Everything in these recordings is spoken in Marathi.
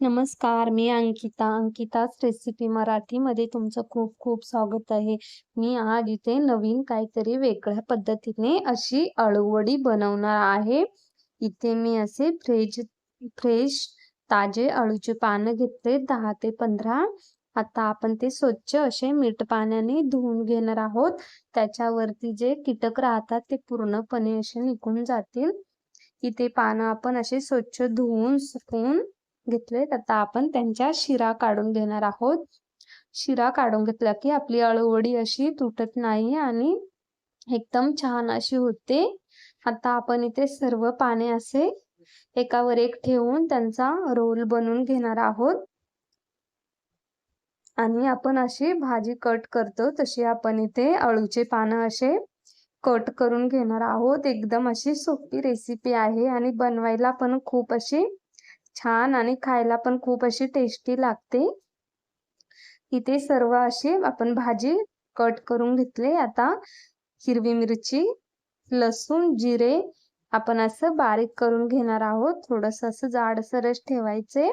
नमस्कार मी अंकिता. अंकिताच रेसिपी मराठीमध्ये तुमचं खूप खूप स्वागत आहे. मी आज इथे नवीन काहीतरी वेगळ्या पद्धतीने अशी अळूवडी बनवणार आहे. इथे मी असे फ्रेश फ्रेश ताजे अळूचे पानं घेतले दहा ते पंधरा. आता आपण ते स्वच्छ असे मीठ पाण्याने धुवून घेणार आहोत. त्याच्यावरती जे कीटक राहतात ते पूर्णपणे असे निघून जातील. इथे पानं आपण असे स्वच्छ धुवून सुकवून घेतलेत आता आपण त्यांच्या शिरा काढून घेणार आहोत. शिरा काढून घेतला की आपली अळूवडी अशी तुटत नाही आणि एकदम छान अशी होते. आता आपण इथे सर्व पाने असे एकावर एक ठेवून त्यांचा रोल बनवून घेणार आहोत. आणि आपण अशी भाजी कट करतो तशी आपण इथे अळूचे पानं असे कट करून घेणार आहोत. एकदम अशी सोपी रेसिपी आहे आणि बनवायला पण खूप अशी छान आणि खायला पण खूप अशी टेस्टी लागते. इथे सर्व अशी आपण भाजी कट करून घेतले. आता हिरवी मिरची लसूण जिरे आपण असं बारीक करून घेणार आहोत. थोडस असं जाडसरच ठेवायचे.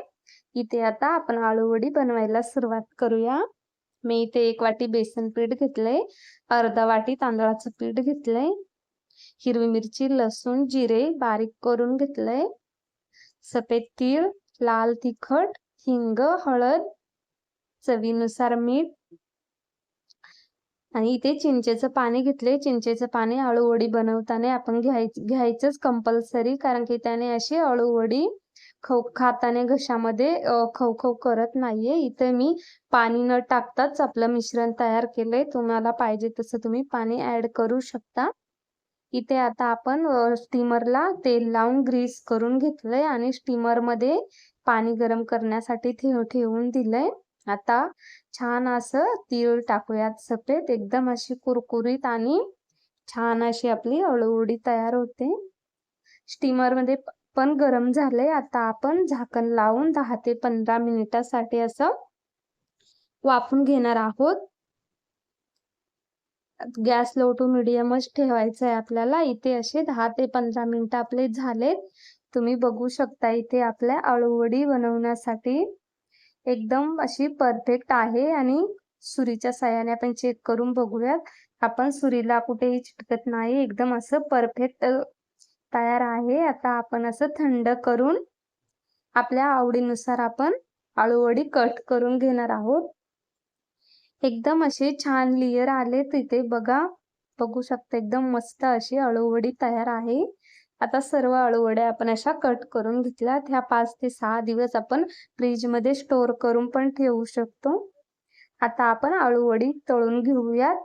इथे आता आपण आळूवडी बनवायला सुरुवात करूया. मी इथे एक वाटी बेसन पीठ घेतलंय. अर्धा वाटी तांदळाचं पीठ घेतलंय. हिरवी मिरची लसूण जिरे बारीक करून घेतलंय. सफेद तीळ लाल तिखट हिंग हळद चवीनुसार मीठ. आणि इथे चिंचेचं पाणी घेतले. चिंचेचं पाणी अळूवडी बनवताना आपण घ्याय घ्यायचंच कंपल्सरी कारण की त्याने अशी अळूवडी खव खाताने घशामध्ये खवखव करत नाहीये. इथे मी पाणी न टाकताच आपलं मिश्रण तयार केलंय. तुम्हाला पाहिजे तसं तुम्ही पाणी ऍड करू शकता. इथे आता आपण स्टीमरला तेल लावून ग्रीस करून घेतलंय आणि स्टीमरमध्ये पाणी गरम करण्यासाठी ठेव ठेवून दिलंय. आता छान असं तीळ टाकूयात सफेद एकदम अशी कुरकुरीत आणि छान अशी आपली अळूवडी तयार होते. स्टीमरमध्ये पण गरम झालंय. आता आपण झाकण लावून दहा ते पंधरा मिनिटासाठी असं वाफून घेणार आहोत. गॅस लो टू मिडियमच ठेवायचं आहे आपल्याला. इथे असे दहा ते पंधरा मिनिट आपले झालेत. तुम्ही बघू शकता इथे आपल्या अळूवडी बनवण्यासाठी एकदम अशी परफेक्ट आहे आणि सुरीच्या साह्याने आपण चेक करून बघूयात. आपण सुरीला कुठेही चिटकत नाही. एकदम असं परफेक्ट तयार आहे. आता आपण असं थंड करून आपल्या आवडीनुसार आपण आळूवडी कट करून घेणार आहोत. एकदम असे छान लेयर आले तिथे. बघा बघू शकता एकदम मस्त अशी अळूवडी तयार आहे. आता सर्व अळूवड्या आपण अशा कट करून घेतल्यात. ह्या पाच ते सहा दिवस आपण फ्रीजमध्ये स्टोअर करून पण ठेवू शकतो. आता आपण अळूवडी तळून घेऊयात.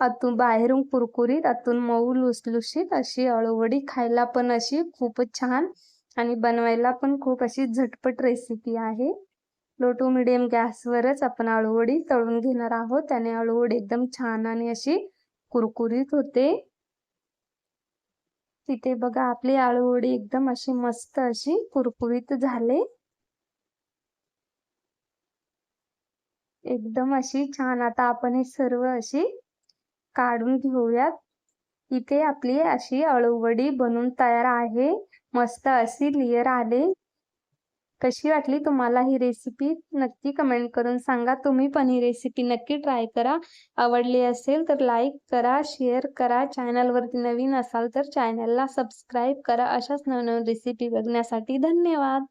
आतून बाहेरून कुरकुरीत आतून मऊ लुसलुशीत अशी अळूवडी खायला पण अशी खूपच छान आणि बनवायला पण खूप अशी झटपट रेसिपी आहे. लो टू मिडियम गॅसवरच आपण आळूवडी तळून घेणार आहोत. त्याने आळूवडी एकदम छान आणि अशी कुरकुरीत होते. तिथे बघा आपली आळूवडी एकदम अशी मस्त अशी कुरकुरीत झाले. एकदम अशी छान. आता आपण हे सर्व अशी काढून घेऊयात. इथे आपली अशी अळूवडी बनून तयार आहे. मस्त अशी लेअर आले. कशी वाटली तुम्हाला ही रेसिपी नक्की कमेंट करून सांगा. तुम्ही पण ही रेसिपी नक्की ट्राय करा. आवडली असेल तर लाईक करा शेअर करा. चॅनलवरती नवीन असाल तर चॅनलला सबस्क्राईब करा. अशाच नवनवीन रेसिपी बघण्यासाठी धन्यवाद.